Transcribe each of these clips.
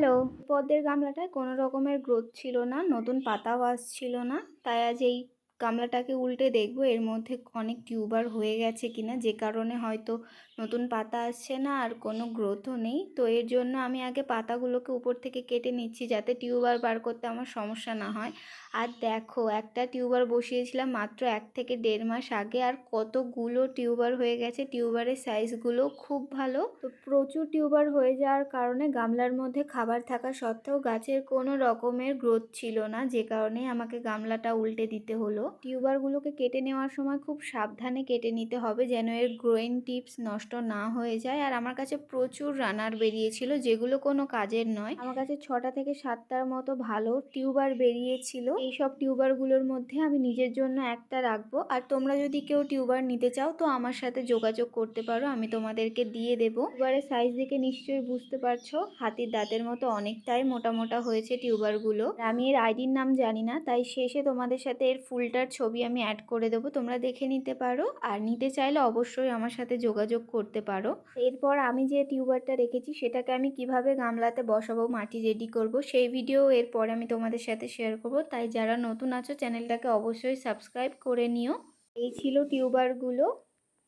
Hello পদ্মের গামলাটায় কোনো রকমের গ্রোথ ছিল না, নতুন পাতাও আসছিল না, তাই আজ এই গামলাটাকে উল্টে দেখব, এর মধ্যে অনেক টিউবার হয়ে গেছে কিনা, যে কারণে হয়তো নতুন পাতা আসছে না আর কোনো গ্রোথও নেই। তো এর জন্য আমি আগে পাতাগুলোকে উপর থেকে কেটে নিচ্ছি, যাতে টিউবার বার করতে আমার সমস্যা না হয়। আর দেখো, একটা টিউবার বসিয়েছিলাম মাত্র এক থেকে দেড় মাস আগে, আর কতগুলো টিউবার হয়ে গেছে, টিউবারের সাইজগুলো খুব ভালো। তো প্রচুর টিউবার হয়ে যাওয়ার কারণে গামলার মধ্যে খাবার থাকা সত্ত্বেও গাছের কোনো রকমের গ্রোথ ছিল না, যে কারণে আমাকে গামলাটা উল্টে দিতে হলো। টিউবারগুলোকে কেটে নেওয়ার সময় খুব সাবধানে কেটে নিতে হবে যেন এর গ্রোয়িং টিপস নষ্ট না হয়ে যায়। আর আমার কাছে প্রচুর রানার বেরিয়েছিল, যেগুলো কোনো কাজের নয়। আমার কাছে ছটা থেকে সাতটার মতো ভালো টিউবার বেরিয়েছিল। এই এইসব টিউবারগুলোর মধ্যে আমি নিজের জন্য একটা রাখব। আর তোমরা যদি কেউ টিউবার নিতে চাও, তো আমার সাথে যোগাযোগ করতে পারো, আমি তোমাদেরকে দিয়ে দেবো। টিউবারের সাইজ দেখে নিশ্চয়ই বুঝতে পারছ, হাতির দাঁতের মতো অনেকটাই মোটা মোটা হয়েছে টিউবারগুলো। আমি এর আইডির নাম জানি না, তাই শেষে তোমাদের সাথে এর ফুলটার ছবি আমি অ্যাড করে দেবো, তোমরা দেখে নিতে পারো। আর নিতে চাইলে অবশ্যই আমার সাথে যোগাযোগ করতে পারো। এরপর আমি যে টিউবারটা রেখেছি, সেটাকে আমি কীভাবে গামলাতে বসাবো, মাটি রেডি করব, সেই ভিডিও এরপর আমি তোমাদের সাথে শেয়ার করব। তাই যারা নতুন আছো, চ্যানেলটাকে অবশ্যই সাবস্ক্রাইব করে নিও। এই ছিল টিউবারগুলো।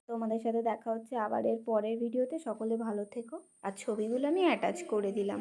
তোমাদের সাথে দেখা হচ্ছে আবার এর পরের ভিডিওতে সকলে ভালো থেকো। আর ছবিগুলো আমি অ্যাটাচ করে দিলাম।